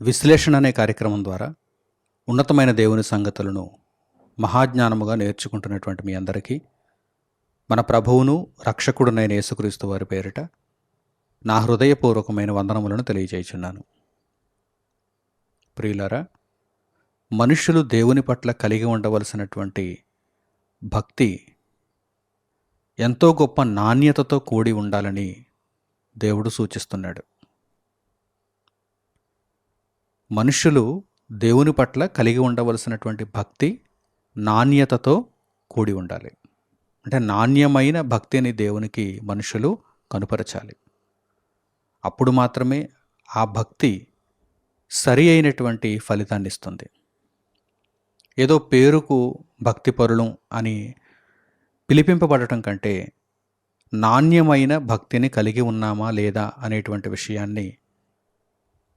విశ్లేషణ అనే కార్యక్రమం ద్వారా ఉన్నతమైన దేవుని సంగతులను మహాజ్ఞానముగా నేర్చుకుంటున్నటువంటి మీ అందరికీ మన ప్రభువును రక్షకుడునైన యేసుక్రీస్తు వారి పేరిట నా హృదయపూర్వకమైన వందనములను తెలియజేయుచున్నాను. ప్రియులారా మనుష్యులు దేవుని పట్ల కలిగి ఉండవలసినటువంటి భక్తి ఎంతో గొప్ప నాణ్యతతో కూడి ఉండాలని దేవుడు సూచిస్తున్నాడు. మనుష్యులు దేవుని పట్ల కలిగి ఉండవలసినటువంటి భక్తి నాణ్యతతో కూడి ఉండాలి. అంటే నాణ్యమైన భక్తిని దేవునికి మనుషులు కనుపరచాలి. అప్పుడు మాత్రమే ఆ భక్తి సరి అయినటువంటి ఫలితాన్ని ఇస్తుంది. ఏదో పేరుకు భక్తిపరులం అని పిలిపింపబడటం కంటే నాణ్యమైన భక్తిని కలిగి ఉన్నామా లేదా అనేటువంటి విషయాన్ని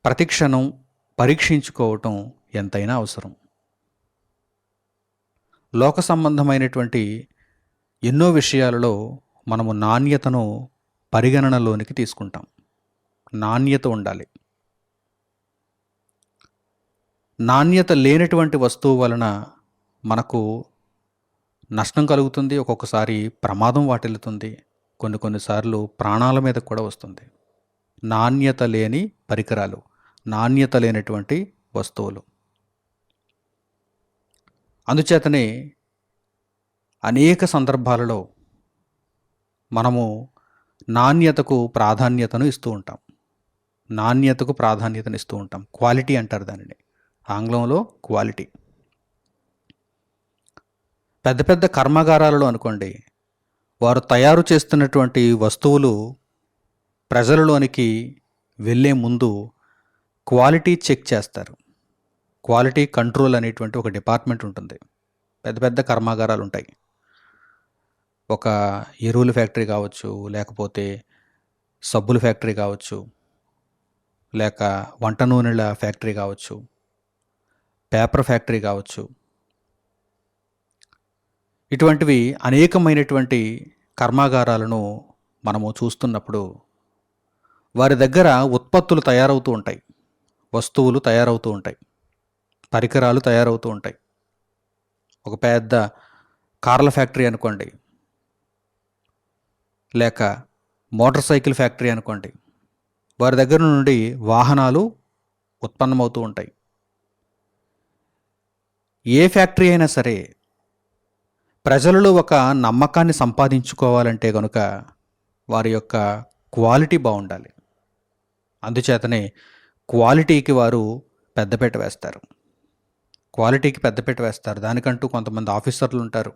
ప్రతిక్షణం పరీక్షించుకోవటం ఎంతైనా అవసరం. లోక సంబంధమైనటువంటి ఎన్నో విషయాలలో మనము నాణ్యతను పరిగణనలోనికి తీసుకుంటాం. నాణ్యత ఉండాలి. నాణ్యత లేనటువంటి వస్తువు వలన మనకు నష్టం కలుగుతుంది ఒక్కొక్కసారి ప్రమాదం వాటిల్లుతుంది కొన్ని కొన్నిసార్లు ప్రాణాల మీద కూడా వస్తుంది. నాణ్యత లేని పరికరాలు నాణ్యత లేనటువంటి వస్తువులు. అందుచేతనే అనేక సందర్భాలలో మనము నాణ్యతకు ప్రాధాన్యతను ఇస్తూ ఉంటాం. నాణ్యతకు ప్రాధాన్యతను ఇస్తూ ఉంటాం. క్వాలిటీ అంటారు దానిని. ఆంగ్లంలో క్వాలిటీ పెద్ద పెద్ద కర్మాగారాలలో అనుకోండి వారు తయారు చేస్తున్నటువంటి వస్తువులు ప్రజలలోనికి వెళ్ళే ముందు క్వాలిటీ చెక్ చేస్తారు. క్వాలిటీ కంట్రోల్ అనేటువంటి ఒక డిపార్ట్మెంట్ ఉంటుంది. పెద్ద పెద్ద కర్మాగారాలు ఉంటాయి. ఒక ఎరువుల ఫ్యాక్టరీ కావచ్చు లేకపోతే సబ్బుల ఫ్యాక్టరీ కావచ్చు లేక వంట నూనెల ఫ్యాక్టరీ కావచ్చు పేపర్ ఫ్యాక్టరీ కావచ్చు. ఇటువంటివి అనేకమైనటువంటి కర్మాగారాలను మనము చూస్తున్నప్పుడు వారి దగ్గర ఉత్పత్తులు తయారవుతూ ఉంటాయి. వస్తువులు తయారవుతూ ఉంటాయి. పరికరాలు తయారవుతూ ఉంటాయి. ఒక పెద్ద కార్ల ఫ్యాక్టరీ అనుకోండి. లేక మోటార్ సైకిల్ ఫ్యాక్టరీ అనుకోండి. వారి దగ్గర నుండి వాహనాలు ఉత్పన్నమవుతూ ఉంటాయి. ఏ ఫ్యాక్టరీ అయినా సరే ప్రజలలో ఒక నమ్మకాన్ని సంపాదించుకోవాలంటే కనుక వారి యొక్క క్వాలిటీ బాగుండాలి. అందుచేతనే క్వాలిటీకి వారు పెద్దపేట వేస్తారు. క్వాలిటీకి పెద్దపేట వేస్తారు. దానికంటూ కొంతమంది ఆఫీసర్లు ఉంటారు.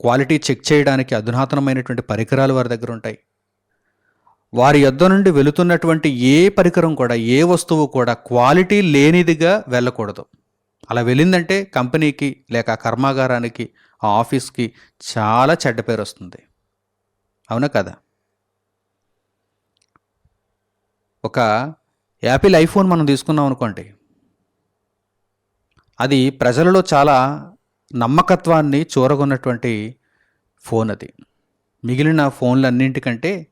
క్వాలిటీ చెక్ చేయడానికి అధునాతనమైనటువంటి పరికరాలు వారి దగ్గర ఉంటాయి. వారి యొద్ద నుండి వెళుతున్నటువంటి ఏ పరికరం కూడా ఏ వస్తువు కూడా క్వాలిటీ లేనిదిగా వెళ్ళకూడదు. అలా వెళ్ళిందంటే కంపెనీకి లేక కర్మాగారానికి ఆ ఆఫీస్కి చాలా చెడ్డ పేరు వస్తుంది. అవునా కదా? ఒక యాపిల్ ఐఫోన్ మనం తీసుకున్నాం అనుకోండి. అది ప్రజలలో చాలా నమ్మకత్వాన్ని చూరగొన్నటువంటి ఫోన్ అది. మిగిలిన ఫోన్లన్నింటికంటే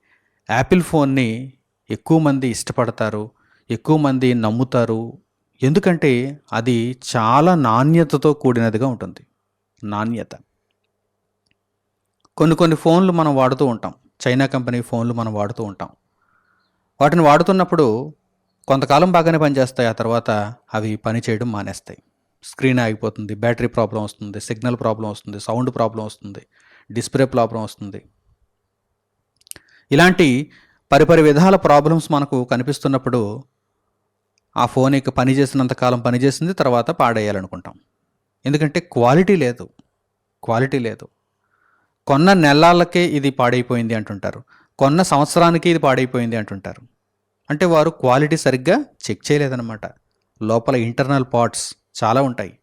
యాపిల్ ఫోన్ని ఎక్కువ మంది ఇష్టపడతారు ఎక్కువ మంది నమ్ముతారు ఎందుకంటే అది చాలా నాణ్యతతో కూడినదిగా ఉంటుంది. నాణ్యత. కొన్ని కొన్ని ఫోన్లు మనం వాడుతూ ఉంటాం. చైనా కంపెనీ ఫోన్లు మనం వాడుతూ ఉంటాం. వాటిని వాడుతున్నప్పుడు కొంతకాలం బాగానే పనిచేస్తాయి. ఆ తర్వాత అవి పని చేయడం మానేస్తాయి. స్క్రీన్ ఆగిపోతుంది. బ్యాటరీ ప్రాబ్లం వస్తుంది. సిగ్నల్ ప్రాబ్లం వస్తుంది. సౌండ్ ప్రాబ్లం వస్తుంది. డిస్ప్లే ప్రాబ్లం వస్తుంది. ఇలాంటి పరిపరి విధాల ప్రాబ్లమ్స్ మనకు కనిపిస్తున్నప్పుడు ఆ ఫోన్ ఇక పనిచేసినంతకాలం కాలం పనిచేసింది తర్వాత పాడేయాలనుకుంటాం. ఎందుకంటే క్వాలిటీ లేదు. క్వాలిటీ లేదు. కొన్న నెలలకే ఇది పాడైపోయింది అంటుంటారు. కొన్న సంవత్సరానికి ఇది పాడైపోయింది అంటుంటారు. అంటే వారు క్వాలిటీ సరిగ్గా చెక్ చేయలేదన్నమాట. లోపల ఇంటర్నల్ పార్ట్స్ చాలా ఉంటాయి.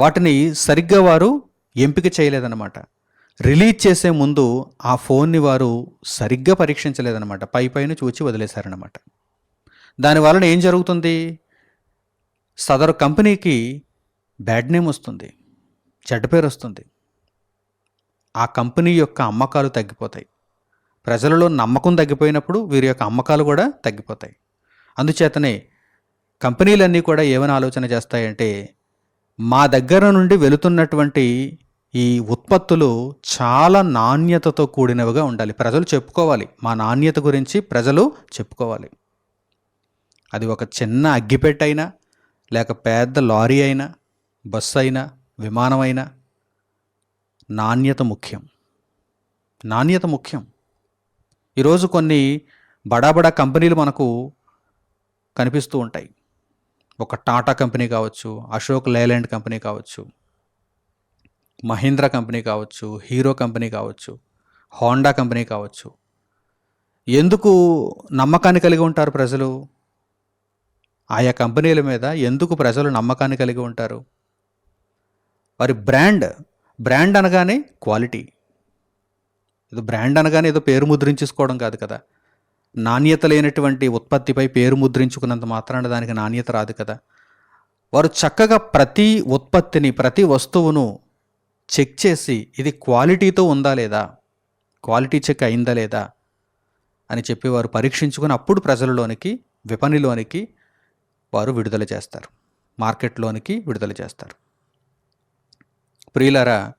వాటిని సరిగ్గా వారు ఎంపిక చేయలేదన్నమాట. రిలీజ్ చేసే ముందు ఆ ఫోన్ని వారు సరిగ్గా పరీక్షించలేదన్నమాట. పై పైన చూచి వదిలేశారన్నమాట. దానివలన ఏం జరుగుతుంది? సదరు కంపెనీకి బ్యాడ్ నేమ్ వస్తుంది. చెడ్డ పేరు వస్తుంది. ఆ కంపెనీ యొక్క అమ్మకాలు తగ్గిపోతాయి. ప్రజలలో నమ్మకం తగ్గిపోయినప్పుడు వీరి యొక్క అమ్మకాలు కూడా తగ్గిపోతాయి. అందుచేతనే కంపెనీలన్నీ కూడా ఏమని ఆలోచన చేస్తాయంటే మా దగ్గర నుండి వెళుతున్నటువంటి ఈ ఉత్పత్తులు చాలా నాణ్యతతో కూడినవిగా ఉండాలి. ప్రజలు చెప్పుకోవాలి. మా నాణ్యత గురించి ప్రజలు చెప్పుకోవాలి. అది ఒక చిన్న అగ్గిపెట్టైనా లేక పెద్ద లారీ అయినా బస్సు అయినా విమానం అయినా నాణ్యత ముఖ్యం. నాణ్యత ముఖ్యం. ఈరోజు కొన్ని బడా బడా కంపెనీలు మనకు కనిపిస్తూ ఉంటాయి. ఒక టాటా కంపెనీ కావచ్చు అశోక్ లేలాండ్ కంపెనీ కావచ్చు మహీంద్రా కంపెనీ కావచ్చు హీరో కంపెనీ కావచ్చు హోండా కంపెనీ కావచ్చు. ఎందుకు నమ్మకాన్ని కలిగి ఉంటారు ప్రజలు? ఆయా కంపెనీల మీద ఎందుకు ప్రజలు నమ్మకాన్ని కలిగి ఉంటారు? వారి బ్రాండ్ బ్రాండ్ అనగానే క్వాలిటీ. ఏదో బ్రాండ్ అనగానే ఏదో పేరు ముద్రించేసుకోవడం కాదు కదా. నాణ్యత లేనటువంటి ఉత్పత్తిపై పేరు ముద్రించుకున్నంత మాత్రాన దానికి నాణ్యత రాదు కదా. వారు చక్కగా ప్రతి ఉత్పత్తిని ప్రతి వస్తువును చెక్ చేసి ఇది క్వాలిటీతో ఉందా లేదా? క్వాలిటీ చెక్ అయిందా లేదా? అని చెప్పి వారు పరీక్షించుకుని అప్పుడు ప్రజలలోనికి విపణిలోనికి వారు విడుదల చేస్తారు. మార్కెట్లోనికి విడుదల చేస్తారు. ప్రియులరా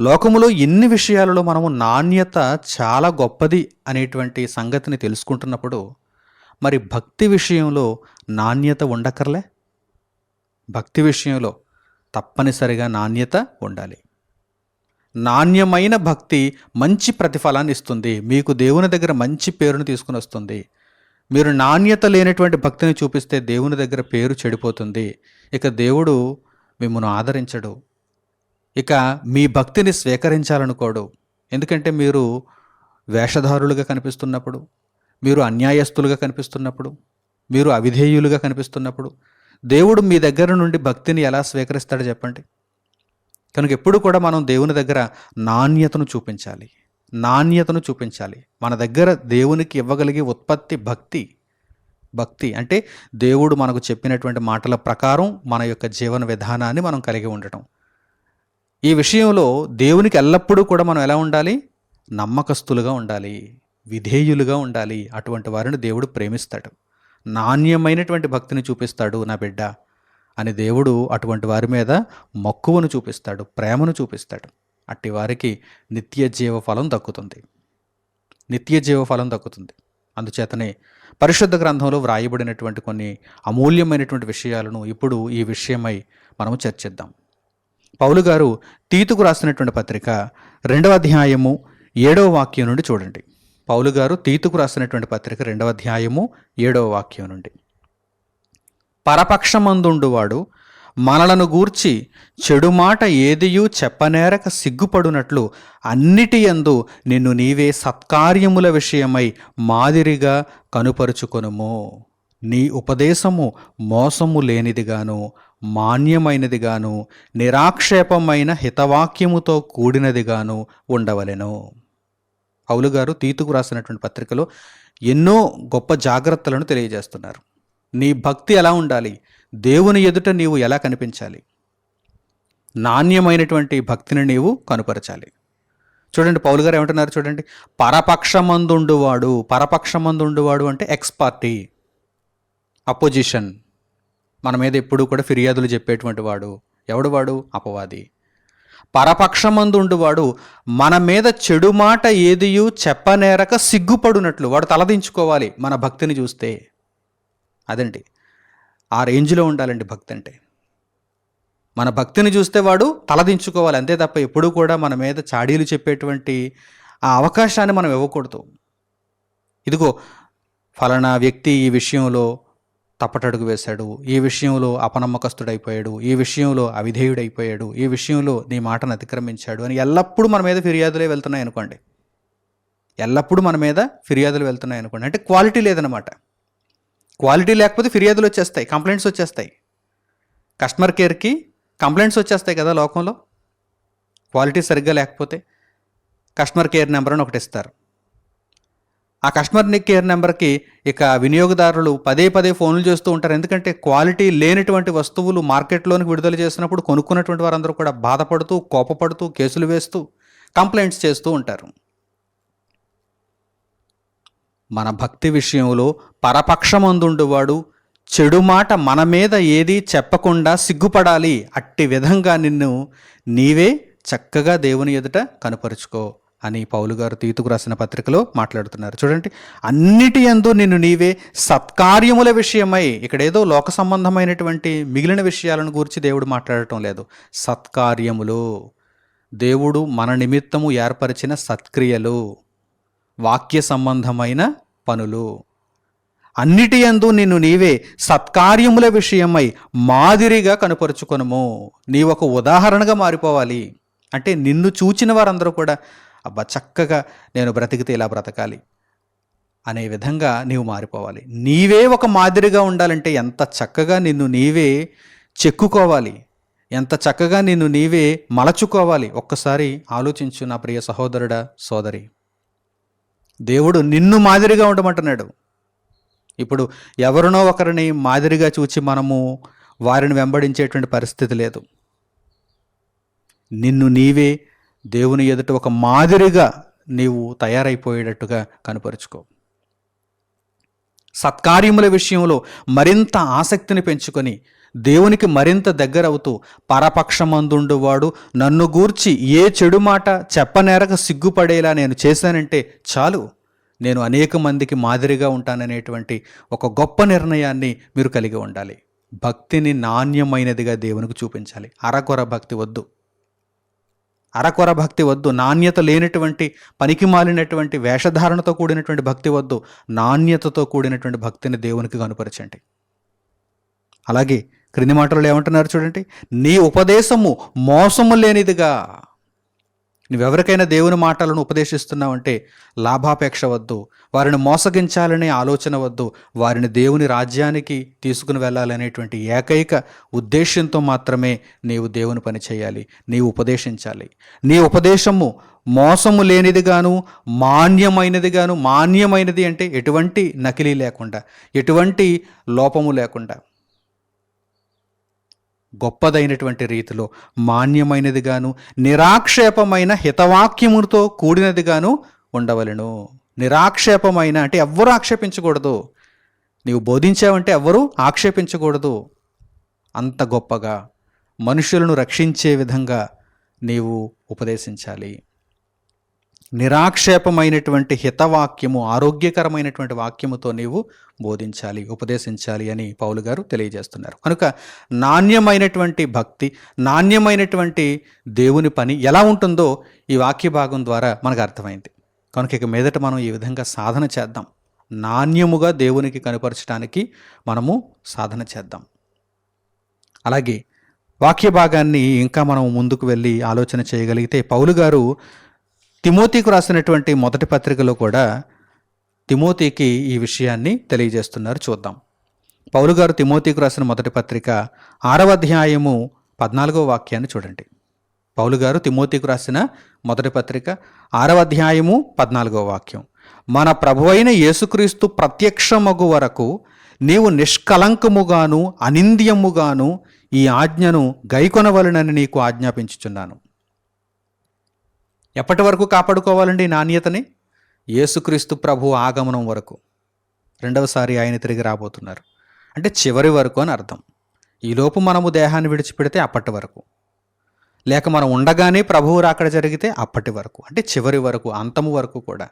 లోకములో ఎన్ని విషయాలలో మనము నాణ్యత చాలా గొప్పది అనేటువంటి సంగతిని తెలుసుకుంటున్నప్పుడు మరి భక్తి విషయంలో నాణ్యత ఉండకర్లే? భక్తి విషయంలో తప్పనిసరిగా నాణ్యత ఉండాలి. నాణ్యమైన భక్తి మంచి ప్రతిఫలాన్ని ఇస్తుంది. మీకు దేవుని దగ్గర మంచి పేరును తీసుకుని వస్తుంది. మీరు నాణ్యత లేనటువంటి భక్తిని చూపిస్తే దేవుని దగ్గర పేరు చెడిపోతుంది. ఇక దేవుడు మిమ్మల్ని ఆదరించడు. ఇక మీ భక్తిని స్వీకరించాలనుకోడు. ఎందుకంటే మీరు వేషధారులుగా కనిపిస్తున్నప్పుడు మీరు అన్యాయస్తులుగా కనిపిస్తున్నప్పుడు మీరు అవిధేయులుగా కనిపిస్తున్నప్పుడు దేవుడు మీ దగ్గర నుండి భక్తిని ఎలా స్వీకరిస్తాడో చెప్పండి. కనుక ఎప్పుడు కూడా మనం దేవుని దగ్గర నాణ్యతను చూపించాలి. నాణ్యతను చూపించాలి. మన దగ్గర దేవునికి ఇవ్వగలిగే ఉత్పత్తి భక్తి భక్తి అంటే దేవుడు మనకు చెప్పినటువంటి మాటల ప్రకారం మన యొక్క జీవన విధానాన్ని మనం కలిగి ఉండటం. ఈ విషయంలో దేవునికి ఎల్లప్పుడూ కూడా మనం ఎలా ఉండాలి? నమ్మకస్తులుగా ఉండాలి విధేయులుగా ఉండాలి. అటువంటి వారిని దేవుడు ప్రేమిస్తాడు. నాణ్యమైనటువంటి భక్తిని చూపిస్తాడు నా బిడ్డ అని దేవుడు అటువంటి వారి మీద మక్కువను చూపిస్తాడు ప్రేమను చూపిస్తాడు. అట్టి వారికి నిత్య జీవ ఫలం దక్కుతుంది. నిత్య జీవ ఫలం దక్కుతుంది. అందుచేతనే పరిశుద్ధ గ్రంథంలో వ్రాయబడినటువంటి కొన్ని అమూల్యమైనటువంటి విషయాలను ఇప్పుడు ఈ విషయమై మనము చర్చిద్దాం. పౌలు గారు తీతుకు రాసినటువంటి పత్రిక రెండవ అధ్యాయము ఏడవ వాక్యం నుండి చూడండి. పౌలు గారు తీతుకు రాసినటువంటి పత్రిక రెండవ అధ్యాయము ఏడవ వాక్యం నుండి. పరపక్షమందుండువాడు మనలను గూర్చి చెడు మాట ఏదియూ చెప్పనేరక సిగ్గుపడునట్లు అన్నిటి యందు నిన్ను నీవే సత్కార్యముల విషయమై మాదిరిగా కనుపరుచుకొనుము. నీ ఉపదేశము మోసము లేనిదిగాను మాన్యమైనదిగాను నిరాక్షేపమైన హితవాక్యముతో కూడినదిగాను ఉండవలెను. పౌలు గారు తీతుకు రాసినటువంటి పత్రికలో ఎన్నో గొప్ప జాగ్రత్తలను తెలియజేస్తున్నారు. నీ భక్తి ఎలా ఉండాలి? దేవుని ఎదుట నీవు ఎలా కనిపించాలి? నాణ్యమైనటువంటి భక్తిని నీవు కనుపరచాలి. చూడండి పౌలు గారు ఏమంటున్నారు చూడండి? పరపక్షమందుండువాడు పరపక్షమందుండువాడు అంటే ఎక్స్ పార్టీ అపోజిషన్ మన మీద ఎప్పుడు కూడా ఫిర్యాదులు చెప్పేటువంటి వాడు. ఎవడు వాడు? అపవాది. పరపక్షమందుండువాడు మన మీద చెడు మాట ఏదియూ చెప్పనేరక సిగ్గుపడునట్లు వాడు తలదించుకోవాలి మన భక్తిని చూస్తే. అదండి. ఆ రేంజ్లో ఉండాలండి భక్తి అంటే మన భక్తిని చూస్తే వాడు తలదించుకోవాలి అంతే తప్ప ఎప్పుడూ కూడా మన మీద చాడీలు చెప్పేటువంటి ఆ అవకాశాన్ని మనం ఇవ్వకూడదు. ఇదిగో ఫలానా వ్యక్తి ఈ విషయంలో తప్పటడుగు వేశాడు ఈ విషయంలో అపనమ్మకస్తుడైపోయాడు ఈ విషయంలో అవిధేయుడైపోయాడు ఈ విషయంలో నీ మాటను అతిక్రమించాడు అని ఎల్లప్పుడూ మన మీద ఫిర్యాదులే వెళ్తున్నాయి అనుకోండి ఎల్లప్పుడూ మన మీద ఫిర్యాదులు వెళ్తున్నాయి అనుకోండి అంటే క్వాలిటీ లేదనమాట క్వాలిటీ లేకపోతే ఫిర్యాదులు వచ్చేస్తాయి కంప్లైంట్స్ వచ్చేస్తాయి. కస్టమర్ కేర్కి కంప్లైంట్స్ వచ్చేస్తాయి కదా లోకంలో. క్వాలిటీ సరిగ్గా లేకపోతే కస్టమర్ కేర్ నెంబర్ అని ఒకటి ఇస్తారు. ఆ కస్టమర్ కేర్ నెంబర్కి ఇక వినియోగదారులు పదే పదే ఫోన్లు చేస్తూ ఉంటారు. ఎందుకంటే క్వాలిటీ లేనటువంటి వస్తువులు మార్కెట్లోనికి విడుదల చేసినప్పుడు కొనుక్కున్నటువంటి వారందరూ కూడా బాధపడుతూ కోపపడుతూ కేసులు వేస్తూ కంప్లైంట్స్ చేస్తూ ఉంటారు. మన భక్తి విషయంలో పరపక్షమందుండువాడు చెడు మాట మన మీద ఏది చెప్పకుండా సిగ్గుపడాలి అట్టి విధంగా నిన్ను నీవే చక్కగా దేవుని ఎదుట కనపరుచుకో అని పౌలు గారు తీతుకు రాసిన పత్రికలో మాట్లాడుతున్నారు. చూడండి అన్నిటి యందు నిన్ను నీవే సత్కార్యముల విషయమై ఇక్కడేదో లోక సంబంధమైనటువంటి మిగిలిన విషయాలను గురించి దేవుడు మాట్లాడటం లేదు. సత్కార్యములు. దేవుడు మన నిమిత్తము ఏర్పరిచిన సత్క్రియలు. వాక్య సంబంధమైన పనులు. అన్నిటి యందు నిన్ను నీవే సత్కార్యముల విషయమై మాదిరిగా కనుపరుచుకొనుము. నీ ఒక ఉదాహరణగా మారిపోవాలి. అంటే నిన్ను చూచిన వారందరూ కూడా అబ్బా చక్కగా నేను బ్రతికితే ఇలా బ్రతకాలి. అనే విధంగా నీవు మారిపోవాలి. నీవే ఒక మాదిరిగా ఉండాలంటే ఎంత చక్కగా నిన్ను నీవే చెక్కుకోవాలి. ఎంత చక్కగా నిన్ను నీవే మలచుకోవాలి. ఒక్కసారి ఆలోచించు నా ప్రియ సహోదరుడా సోదరి. దేవుడు నిన్ను మాదిరిగా ఉండమంటున్నాడు. ఇప్పుడు ఎవరినో ఒకరిని మాదిరిగా చూచి మనము వారిని వెంబడించేటువంటి పరిస్థితి లేదు. నిన్ను నీవే దేవుని ఎదుట ఒక మాదిరిగా నీవు తయారైపోయేటట్టుగా కనపరుచుకో. సత్కార్యముల విషయంలో మరింత ఆసక్తిని పెంచుకొని దేవునికి మరింత దగ్గరవుతూ పరపక్షమందుండువాడు. నన్ను గూర్చి ఏ చెడు మాట చెప్పనేరక సిగ్గుపడేలా నేను చేశానంటే చాలు. నేను అనేక మందికి మాదిరిగా ఉంటాననేటువంటి ఒక గొప్ప నిర్ణయాన్ని మీరు కలిగి ఉండాలి. భక్తిని నాణ్యమైనదిగా దేవునికి చూపించాలి. అరకొర భక్తి వద్దు. అరకొర భక్తి వద్దు. నాణ్యత లేనటువంటి పనికి మాలినటువంటి వేషధారణతో కూడినటువంటి భక్తి వద్దు. నాణ్యతతో కూడినటువంటి భక్తిని దేవునికి కనుపరచండి. అలాగే క్రింది మాటలు ఏమంటున్నారు చూడండి. నీ ఉపదేశము మోసము లేనిదిగా. నువ్వెవరికైనా దేవుని మాటలను ఉపదేశిస్తున్నావంటే లాభాపేక్ష వద్దు వారిని మోసగించాలనే ఆలోచన వద్దు వారిని దేవుని రాజ్యానికి తీసుకుని వెళ్ళాలనేటువంటి ఏకైక ఉద్దేశంతో మాత్రమే నీవు దేవుని పని చేయాలి నీవు ఉపదేశించాలి. నీ ఉపదేశము మోసము లేనిదిగాను మాన్యమైనదిగాను మాన్యమైనది అంటే ఎటువంటి నకిలీ లేకుండా ఎటువంటి లోపము లేకుండా. గొప్పదైనటువంటి రీతిలో మాన్యమైనదిగాను నిరాక్షేపమైన హితవాక్యముతో కూడినదిగాను ఉండవలను. నిరాక్షేపమైన అంటే ఎవ్వరూ ఆక్షేపించకూడదు. నీవు బోధించావంటే ఎవ్వరూ ఆక్షేపించకూడదు. అంత గొప్పగా మనుషులను రక్షించే విధంగా నీవు ఉపదేశించాలి. నిరాక్షేపమైనటువంటి హితవాక్యము ఆరోగ్యకరమైనటువంటి వాక్యముతో నీవు బోధించాలి ఉపదేశించాలి అని పౌలు గారు తెలియజేస్తున్నారు. కనుక నాణ్యమైనటువంటి భక్తి నాణ్యమైనటువంటి దేవుని పని ఎలా ఉంటుందో ఈ వాక్య భాగం ద్వారా మనకు అర్థమైంది. కనుక ఇక మీదట మనం ఈ విధంగా సాధన చేద్దాం. నాణ్యముగా దేవునికి కనపరచడానికి మనము సాధన చేద్దాం. అలాగే వాక్య భాగాన్ని ఇంకా మనం ముందుకు వెళ్ళి ఆలోచన చేయగలిగితే పౌలు గారు తిమోతికు రాసినటువంటి మొదటి పత్రికలో కూడా తిమోతికి ఈ విషయాన్ని తెలియజేస్తున్నారు. చూద్దాం. పౌలు గారు తిమోతికు రాసిన మొదటి పత్రిక ఆరవ అధ్యాయము పద్నాలుగో వాక్యాన్ని చూడండి. పౌలు గారు తిమోతికు రాసిన మొదటి పత్రిక ఆరవ అధ్యాయము పద్నాలుగో వాక్యం. మన ప్రభువైన యేసుక్రీస్తు ప్రత్యక్షమగు వరకు నీవు నిష్కలంకముగాను అనింద్యముగాను ఈ ఆజ్ఞను గైకొనవలనని నీకు ఆజ్ఞాపించుచున్నాను. ఎప్పటి వరకు కాపాడుకోవాలండి నాణ్యతని? యేసుక్రీస్తు ప్రభు ఆగమనం వరకు. రెండవసారి ఆయన తిరిగి రాబోతున్నారు. అంటే చివరి వరకు అని అర్థం. ఈలోపు మనము దేహాన్ని విడిచిపెడితే అప్పటి వరకు. లేక మనం ఉండగానే ప్రభువు రాకడ జరిగితే అప్పటి వరకు. అంటే చివరి వరకు అంతము వరకు కూడా.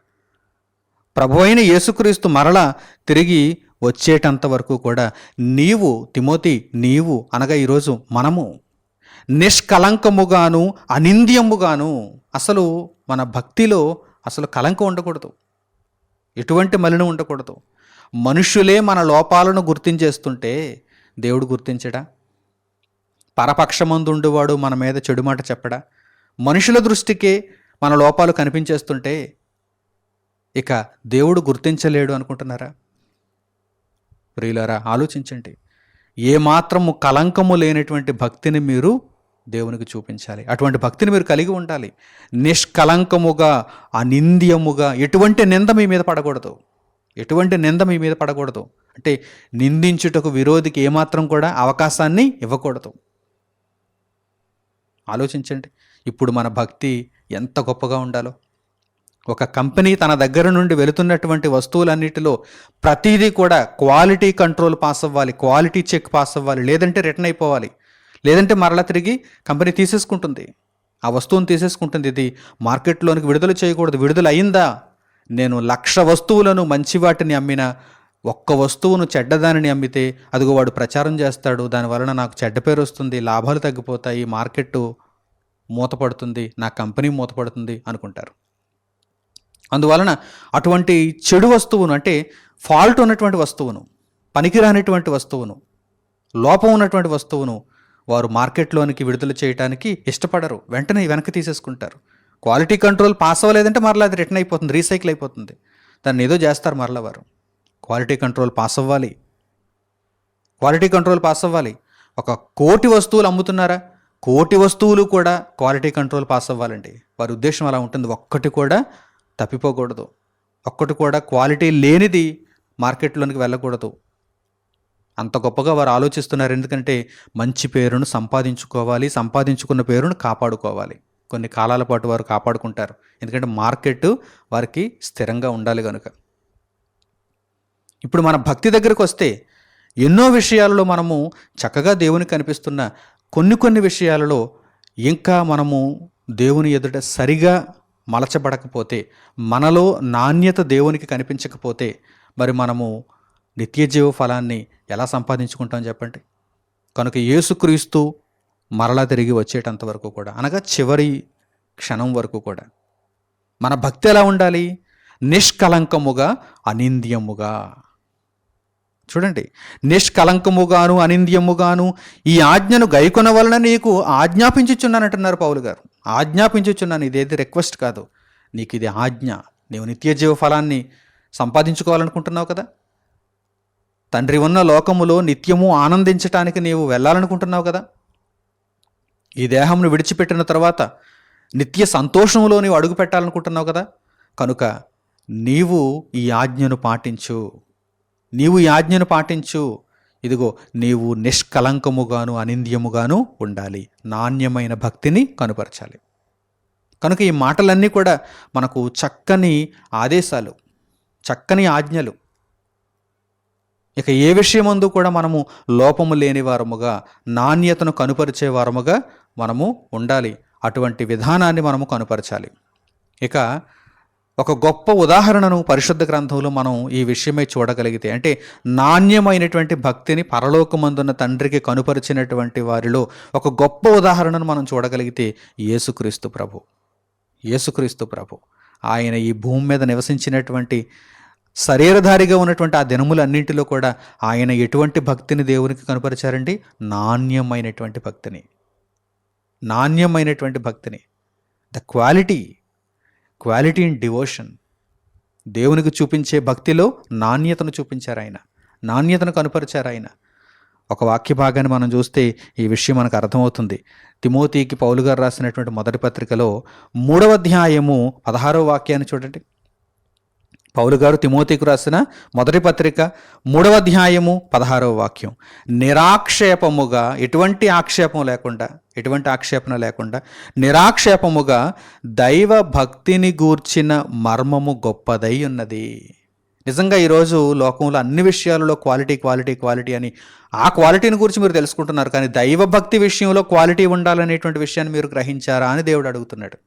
ప్రభు అయిన యేసుక్రీస్తు మరల తిరిగి వచ్చేటంత వరకు కూడా నీవు తిమోతి నీవు అనగా ఈరోజు మనము నిష్కలంకముగాను అనింద్యముగాను అసలు మన భక్తిలో అసలు కలంకం ఉండకూడదు. ఎటువంటి మలినం ఉండకూడదు. మనుషులే మన లోపాలను గుర్తించేస్తుంటే దేవుడు గుర్తించడా? పరపక్షమందుండువాడు మన మీద చెడు మాట చెప్పడా? మనుషుల దృష్టికే మన లోపాలు కనిపించేస్తుంటే ఇక దేవుడు గుర్తించలేడు అనుకుంటున్నారా? ప్రియులారా ఆలోచించండి. ఏమాత్రము కలంకము లేనటువంటి భక్తిని మీరు దేవునికి చూపించాలి. అటువంటి భక్తిని మీరు కలిగి ఉండాలి. నిష్కలంకముగా అనింద్యముగా ఎటువంటి నింద మీ మీద పడకూడదు. ఎటువంటి నింద మీ మీద పడకూడదు. అంటే నిందించుటకు విరోధికి ఏమాత్రం కూడా అవకాశాన్ని ఇవ్వకూడదు. ఆలోచించండి. ఇప్పుడు మన భక్తి ఎంత గొప్పగా ఉండాలో. ఒక కంపెనీ తన దగ్గర నుండి వెళుతున్నటువంటి వస్తువులన్నిటిలో ప్రతిదీ కూడా క్వాలిటీ కంట్రోల్ పాస్ అవ్వాలి. క్వాలిటీ చెక్ పాస్ అవ్వాలి. లేదంటే రిటర్న్ అయిపోవాలి. లేదంటే మరలా తిరిగి కంపెనీ తీసేసుకుంటుంది. ఆ వస్తువును తీసేసుకుంటుంది. ఇది మార్కెట్లోనికి విడుదల చేయకూడదు. విడుదల అయిందా నేను లక్ష వస్తువులను మంచి వాటిని అమ్మిన ఒక్క వస్తువును చెడ్డదానిని అమ్మితే అదిగో వాడు ప్రచారం చేస్తాడు. దానివలన నాకు చెడ్డ పేరు వస్తుంది. లాభాలు తగ్గిపోతాయి. మార్కెట్ మూతపడుతుంది. నా కంపెనీ మూతపడుతుంది అనుకుంటారు. అందువలన అటువంటి చెడు వస్తువును అంటే ఫాల్ట్ ఉన్నటువంటి వస్తువును పనికిరానిటువంటి వస్తువును లోపం ఉన్నటువంటి వస్తువును వారు మార్కెట్లోనికి విడుదల చేయడానికి ఇష్టపడరు. వెంటనే వెనక్కి తీసేసుకుంటారు. క్వాలిటీ కంట్రోల్ పాస్ అవ్వలేదంటే మరలా అది రిటర్న్ అయిపోతుంది రీసైకిల్ అయిపోతుంది. దాన్ని ఏదో చేస్తారు మరలా వారు. క్వాలిటీ కంట్రోల్ పాస్ అవ్వాలి. క్వాలిటీ కంట్రోల్ పాస్ అవ్వాలి. ఒక కోటి వస్తువులు అమ్ముతున్నారా? కోటి వస్తువులు కూడా క్వాలిటీ కంట్రోల్ పాస్ అవ్వాలండి. వారి ఉద్దేశం అలా ఉంటుంది. ఒక్కటి కూడా తప్పిపోకూడదు. ఒక్కటి కూడా క్వాలిటీ లేనిది మార్కెట్లోనికి వెళ్ళకూడదు. అంత గొప్పగా వారు ఆలోచిస్తున్నారు. ఎందుకంటే మంచి పేరును సంపాదించుకోవాలి సంపాదించుకున్న పేరును కాపాడుకోవాలి. కొన్ని కాలాల పాటు వారు కాపాడుకుంటారు. ఎందుకంటే మార్కెట్ వారికి స్థిరంగా ఉండాలి కనుక ఇప్పుడు మన భక్తి దగ్గరకు వస్తే ఎన్నో విషయాలలో మనము చక్కగా దేవునికి కనిపిస్తున్న కొన్ని కొన్ని విషయాలలో ఇంకా మనము దేవుని ఎదుట సరిగా మలచబడకపోతే మనలో నాణ్యత దేవునికి కనిపించకపోతే మరి మనము నిత్య జీవ ఫలాన్ని ఎలా సంపాదించుకుంటాం చెప్పండి? కనుక యేసుక్రీస్తు మరలా తిరిగి వచ్చేటంత వరకు కూడా అనగా చివరి క్షణం వరకు కూడా మన భక్తి ఎలా ఉండాలి? నిష్కలంకముగా అనింద్యముగా. చూడండి నిష్కలంకముగాను అనింద్యముగాను ఈ ఆజ్ఞను గైకొన వలన నీకు ఆజ్ఞాపించుచున్నానంటున్నారు పౌలు గారు. ఆజ్ఞాపించుచున్నాను ఇదేది రిక్వెస్ట్ కాదు. నీకు ఇది ఆజ్ఞ. నీవు నిత్య జీవ ఫలాన్ని సంపాదించుకోవాలనుకుంటున్నావు కదా? తండ్రి ఉన్న లోకములో నిత్యము ఆనందించటానికి నీవు వెళ్ళాలనుకుంటున్నావు కదా? ఈ దేహంను విడిచిపెట్టిన తర్వాత నిత్య సంతోషంలో నీవు అడుగు పెట్టాలనుకుంటున్నావు కదా? కనుక నీవు ఈ ఆజ్ఞను పాటించు. నీవు ఈ ఆజ్ఞను పాటించు. ఇదిగో నీవు నిష్కలంకముగాను అనింద్యముగాను ఉండాలి. నాణ్యమైన భక్తిని కనుపరచాలి. కనుక ఈ మాటలన్నీ కూడా మనకు చక్కని ఆదేశాలు చక్కని ఆజ్ఞలు ఇక ఏ విషయమందు కూడా మనము లోపము లేని వారముగా నాణ్యతను కనుపరిచే వారముగా మనము ఉండాలి. అటువంటి విధానాన్ని మనము కనుపరచాలి. ఇక ఒక గొప్ప ఉదాహరణను పరిశుద్ధ గ్రంథంలో మనం ఈ విషయమై చూడగలిగితే అంటే నాణ్యమైనటువంటి భక్తిని పరలోకమందున్న తండ్రికి కనుపరిచినటువంటి వారిలో ఒక గొప్ప ఉదాహరణను మనం చూడగలిగితే యేసుక్రీస్తు ప్రభు. యేసుక్రీస్తు ప్రభు. ఆయన ఈ భూమి మీద నివసించినటువంటి శరీరధారిగా ఉన్నటువంటి ఆ దినములన్నింటిలో కూడా ఆయన ఎటువంటి భక్తిని దేవునికి కనుపరిచారండి? నాణ్యమైనటువంటి భక్తిని. నాణ్యమైనటువంటి భక్తిని. The quality quality in devotion. దేవునికి చూపించే భక్తిలో నాణ్యతను చూపించారు ఆయన. నాణ్యతను కనుపరిచారు ఆయన. ఒక వాక్య భాగాన్ని మనం చూస్తే ఈ విషయం మనకు అర్థమవుతుంది. తిమోతికి పౌలు గారు రాసినటువంటి మొదటి పత్రికలో మూడవ అధ్యాయము పదహారవ వాక్యాన్ని చూడండి. పౌలు గారు తిమోతికి రాసిన మొదటి పత్రిక మూడవ అధ్యాయము పదహారవ వాక్యం. నిరాక్షేపముగా ఎటువంటి ఆక్షేపం లేకుండా ఎటువంటి ఆక్షేపణ లేకుండా నిరాక్షేపముగా దైవ భక్తిని గూర్చిన మర్మము గొప్పదై ఉన్నది. నిజంగా ఈరోజు లోకంలో అన్ని విషయాలలో క్వాలిటీ క్వాలిటీ క్వాలిటీ అని ఆ క్వాలిటీని గురించి మీరు తెలుసుకుంటున్నారు. కానీ దైవభక్తి విషయంలో క్వాలిటీ ఉండాలనేటువంటి విషయాన్ని మీరు గ్రహించారా అని దేవుడు అడుగుతున్నాడు.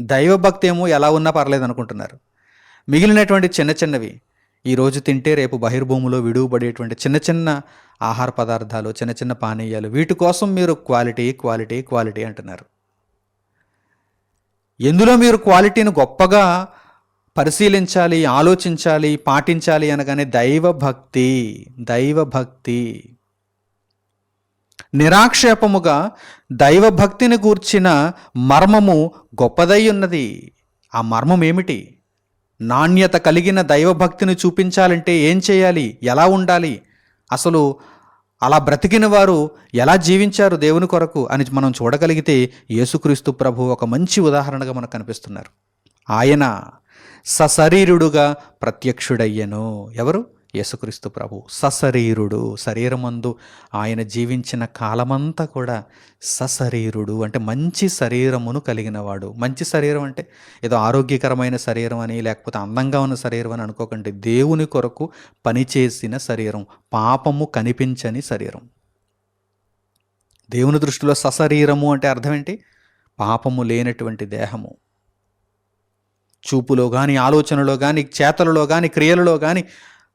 దైవభక్తి ఏమో ఎలా ఉన్నా పర్లేదు అనుకుంటున్నారు. మిగిలినటువంటి చిన్న చిన్నవి. ఈరోజు తింటే రేపు బహిర్భూమిలో విడువబడేటువంటి చిన్న చిన్న ఆహార పదార్థాలు చిన్న చిన్న పానీయాలు వీటి కోసం మీరు క్వాలిటీ క్వాలిటీ క్వాలిటీ అంటున్నారు. ఎందులో మీరు క్వాలిటీని గొప్పగా పరిశీలించాలి ఆలోచించాలి పాటించాలి అనగానే దైవభక్తి దైవభక్తి. నిరాక్షేపముగా దైవభక్తిని గూర్చిన మర్మము గొప్పదై ఉన్నది. ఆ మర్మం ఏమిటి నాణ్యత కలిగిన దైవభక్తిని చూపించాలంటే ఏం చేయాలి? ఎలా ఉండాలి? అసలు అలా బ్రతికిన వారు ఎలా జీవించారు దేవుని కొరకు అని మనం చూడగలిగితే యేసుక్రీస్తు ప్రభు ఒక మంచి ఉదాహరణగా మనకు కనిపిస్తున్నారు. ఆయన సశరీరుడుగా ప్రత్యక్షుడయ్యను. ఎవరు? యేసుక్రీస్తు ప్రభు సశరీరుడు శరీరమందు ఆయన జీవించిన కాలమంతా కూడా సశరీరుడు అంటే మంచి శరీరమును కలిగినవాడు. మంచి శరీరం అంటే ఏదో ఆరోగ్యకరమైన శరీరం అని లేకపోతే అందంగా ఉన్న శరీరం అని అనుకోకండి. దేవుని కొరకు పనిచేసిన శరీరం. పాపము కనిపించని శరీరం. దేవుని దృష్టిలో సశరీరము అంటే అర్థం ఏంటి? పాపము లేనటువంటి దేహము. చూపులో కానీ ఆలోచనలో కానీ చేతలలో కానీ క్రియలలో కానీ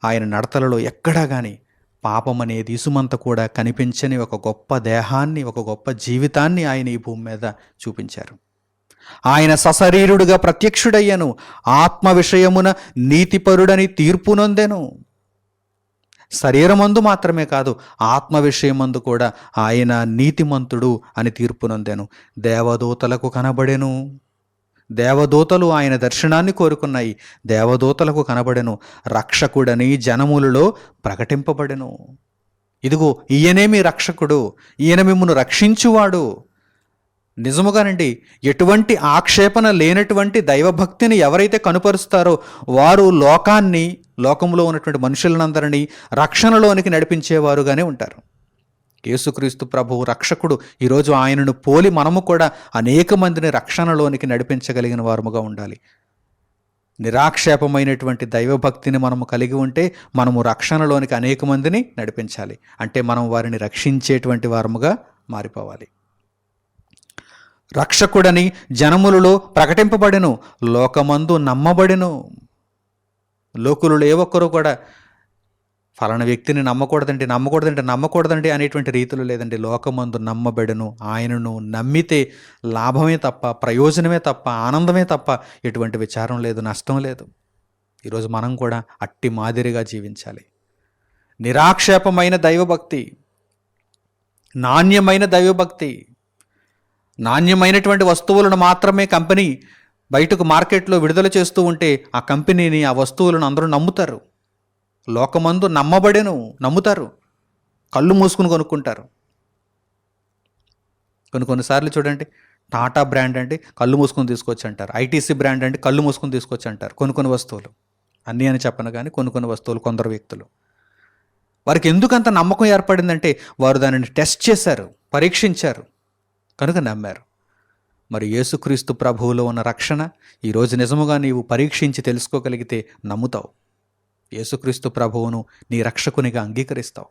ఆయన నడతలలో ఎక్కడా కానీ పాపం అనేది ఇసుమంత కూడా కనిపించని ఒక గొప్ప దేహాన్ని ఒక గొప్ప జీవితాన్ని ఆయన ఈ భూమి మీద చూపించారు. ఆయన సశరీరుడుగా ప్రత్యక్షుడయ్యను. ఆత్మ విషయమున నీతిపరుడని తీర్పు నొందెను. శరీరమందు మాత్రమే కాదు ఆత్మ విషయమందు కూడా ఆయన నీతిమంతుడు అని తీర్పు నొందెను. దేవదూతలకు కనబడెను. దేవదూతలు ఆయన దర్శనాన్ని కోరుకున్నాయి. దేవదూతలకు కనబడెను. రక్షకుడని జనములలో ప్రకటింపబడెను. ఇదిగో ఈయనే మీ రక్షకుడు. ఈయన మిమ్మల్ని రక్షించువాడు. నిజముగానండి ఎటువంటి ఆక్షేపణ లేనటువంటి దైవభక్తిని ఎవరైతే కనుపరుస్తారో వారు లోకాన్ని లోకంలో ఉన్నటువంటి మనుషులందరినీ రక్షణలోనికి నడిపించేవారుగానే ఉంటారు. యేసుక్రీస్తు ప్రభువు రక్షకుడు. ఈరోజు ఆయనను పోలి మనము కూడా అనేక మందిని రక్షణలోనికి నడిపించగలిగిన వారముగా ఉండాలి. నిరాక్షేపమైనటువంటి దైవభక్తిని మనము కలిగి ఉంటే మనము రక్షణలోనికి అనేక మందిని నడిపించాలి. అంటే మనం వారిని రక్షించేటువంటి వారముగా మారిపోవాలి. రక్షకుడని జనములలో ప్రకటింపబడెను. లోకమందు నమ్మబడెను. లోకులలో ఏ ఒక్కరూ కూడా ఫలానా వ్యక్తిని నమ్మకూడదండి నమ్మకూడదండి నమ్మకూడదండి అనేటువంటి రీతులు లేదండి. లోకమందు నమ్మబెడను ఆయనను నమ్మితే లాభమే తప్ప ప్రయోజనమే తప్ప ఆనందమే తప్ప ఎటువంటి విచారం లేదు నష్టం లేదు. ఈరోజు మనం కూడా అట్టి మాదిరిగా జీవించాలి. నిరాక్షేపమైన దైవభక్తి నాణ్యమైన దైవభక్తి నాణ్యమైనటువంటి వస్తువులను మాత్రమే కంపెనీ బయటకు మార్కెట్లో విడుదల చేస్తూ ఉంటే ఆ కంపెనీని ఆ వస్తువులను అందరూ నమ్ముతారు. లోకమందు నమ్మబడేను నమ్ముతారు. కళ్ళు మూసుకుని కొనుక్కుంటారు. కొన్ని కొన్నిసార్లు చూడండి టాటా బ్రాండ్ అంటే కళ్ళు మూసుకొని తీసుకొచ్చి అంటారు ఐటీసీ బ్రాండ్ అంటే కళ్ళు మూసుకొని తీసుకొచ్చి అంటారు కొన్ని కొన్ని వస్తువులు. అన్నీ అని చెప్పను కానీ కొన్ని కొన్ని వస్తువులు కొందరు వ్యక్తులు. వారికి ఎందుకంత నమ్మకం ఏర్పడిందంటే వారు దానిని టెస్ట్ చేశారు పరీక్షించారు కనుక నమ్మారు. మరి యేసుక్రీస్తు ప్రభువులో ఉన్న రక్షణ ఈరోజు నిజముగా నీవు పరీక్షించి తెలుసుకోగలిగితే నమ్ముతావు. యేసుక్రీస్తు ప్రభువును నీ రక్షకునిగా అంగీకరిస్తావు.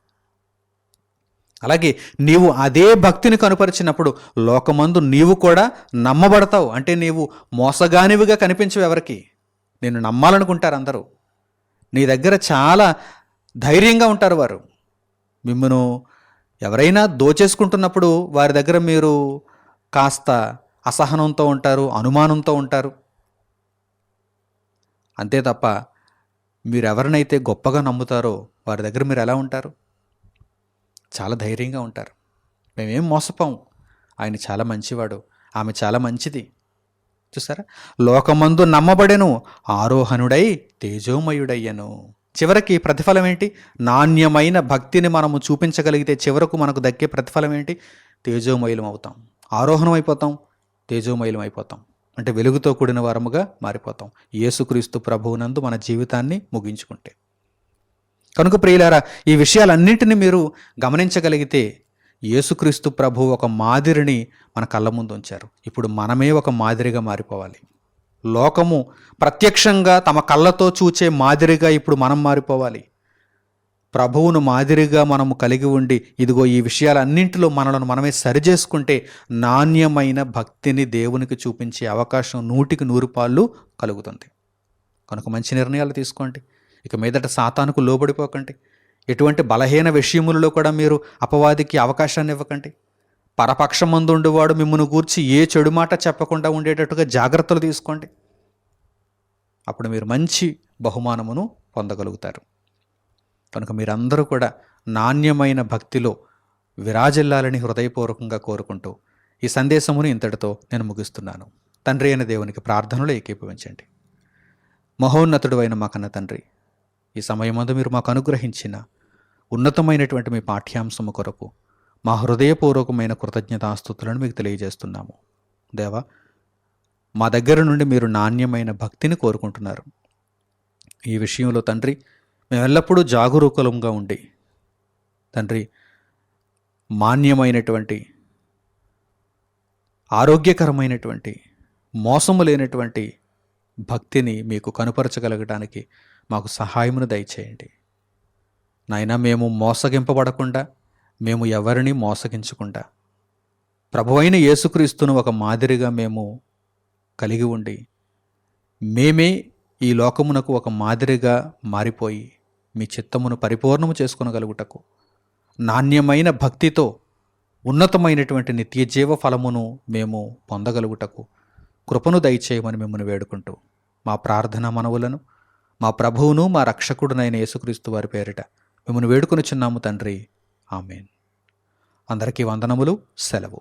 అలాగే నీవు అదే భక్తిని కనుపరిచినప్పుడు లోకమందు నీవు కూడా నమ్మబడతావు. అంటే నీవు మోసగానివిగా కనిపించవు ఎవరికి. నేను నమ్మాలనుకుంటారు అందరూ. నీ దగ్గర చాలా ధైర్యంగా ఉంటారు వారు. మిమ్మను ఎవరైనా దోచేసుకుంటున్నప్పుడు వారి దగ్గర మీరు కాస్త అసహనంతో ఉంటారు అనుమానంతో ఉంటారు. అంతే తప్ప మీరు ఎవరినైతే గొప్పగా నమ్ముతారో వారి దగ్గర మీరు ఎలా ఉంటారు? చాలా ధైర్యంగా ఉంటారు. మేమేం మోసపోము. ఆయన చాలా మంచివాడు. ఆమె చాలా మంచిది. చూసారా? లోకమందు నమ్మబడెను. ఆరోహణుడై తేజోమయుడయ్యను. చివరికి ప్రతిఫలం ఏంటి నాణ్యమైన భక్తిని మనము చూపించగలిగితే చివరకు మనకు దక్కే ప్రతిఫలం ఏంటి తేజోమయులం అవుతాం ఆరోహణం అయిపోతాం తేజోమయులం అయిపోతాం అంటే వెలుగుతో కూడిన వారముగా మారిపోతాం. యేసుక్రీస్తు ప్రభువునందు మన జీవితాన్ని ముగించుకుంటే. కనుక ప్రియులారా ఈ విషయాలన్నింటినీ మీరు గమనించగలిగితే యేసుక్రీస్తు ప్రభు ఒక మాదిరిని మన కళ్ళ ముందు ఉంచారు. ఇప్పుడు మనమే ఒక మాదిరిగా మారిపోవాలి. లోకము ప్రత్యక్షంగా తమ కళ్ళతో చూచే మాదిరిగా ఇప్పుడు మనం మారిపోవాలి. ప్రభువును మాదిరిగా మనము కలిగి ఉండి ఇదిగో ఈ విషయాలన్నింటిలో మనలను మనమే సరిచేసుకుంటే నాణ్యమైన భక్తిని దేవునికి చూపించే అవకాశం నూటికి నూరు పాళ్ళు కలుగుతుంది. కనుక మంచి నిర్ణయాలు తీసుకోండి. ఇక మీదట సాతానుకు లోబడిపోకండి. ఎటువంటి బలహీన విషయములలో కూడా మీరు అపవాదికి అవకాశాన్ని ఇవ్వకండి. పరపక్షమందుండువాడు మిమ్మల్ని గూర్చి ఏ చెడు మాట చెప్పకుండా ఉండేటట్టుగా జాగ్రత్తలు తీసుకోండి. అప్పుడు మీరు మంచి బహుమానమును పొందగలుగుతారు. కనుక మీరందరూ కూడా నాణ్యమైన భక్తిలో విరాజిల్లాలని హృదయపూర్వకంగా కోరుకుంటూ ఈ సందేశమును ఇంతటితో నేను ముగిస్తున్నాను. తండ్రి అయిన దేవునికి ప్రార్థనలు ఏకీభవించండి. మహోన్నతుడు అయిన మా కన్న తండ్రి ఈ సమయమందు మీరు మాకు అనుగ్రహించిన ఉన్నతమైనటువంటి మీ పాఠ్యాంశము కొరకు మా హృదయపూర్వకమైన కృతజ్ఞతాస్థుతులను మీకు తెలియజేస్తున్నాము. దేవా మా దగ్గర నుండి మీరు నాణ్యమైన భక్తిని కోరుకుంటున్నారు. ఈ విషయంలో తండ్రి మేము ఎల్లప్పుడూ జాగరూకులంగా ఉండి తండ్రి మాన్యమైనటువంటి ఆరోగ్యకరమైనటువంటి మోసము లేనటువంటి భక్తిని మీకు కనుపరచగలగడానికి మాకు సహాయమును దయచేయండి. నాయన మేము మోసగింపబడకుండా మేము ఎవరిని మోసగించకుండా ప్రభువైన యేసుక్రీస్తును ఒక మాదిరిగా మేము కలిగి ఉండి మేమే ఈ లోకమునకు ఒక మాదిరిగా మారిపోయి మీ చిత్తమును పరిపూర్ణము చేసుకునగలుగుటకు నాణ్యమైన భక్తితో ఉన్నతమైనటువంటి నిత్యజీవ ఫలమును మేము పొందగలుగుటకు కృపను దయచేయమని మిమ్మల్ని వేడుకుంటూ మా ప్రార్థన మనవులను మా ప్రభువును మా రక్షకుడునైన యేసుక్రీస్తు వారి పేరిట మిమ్మల్ని వేడుకొని చిన్నాము తండ్రి. ఆమెన్. అందరికీ వందనములు సెలవు.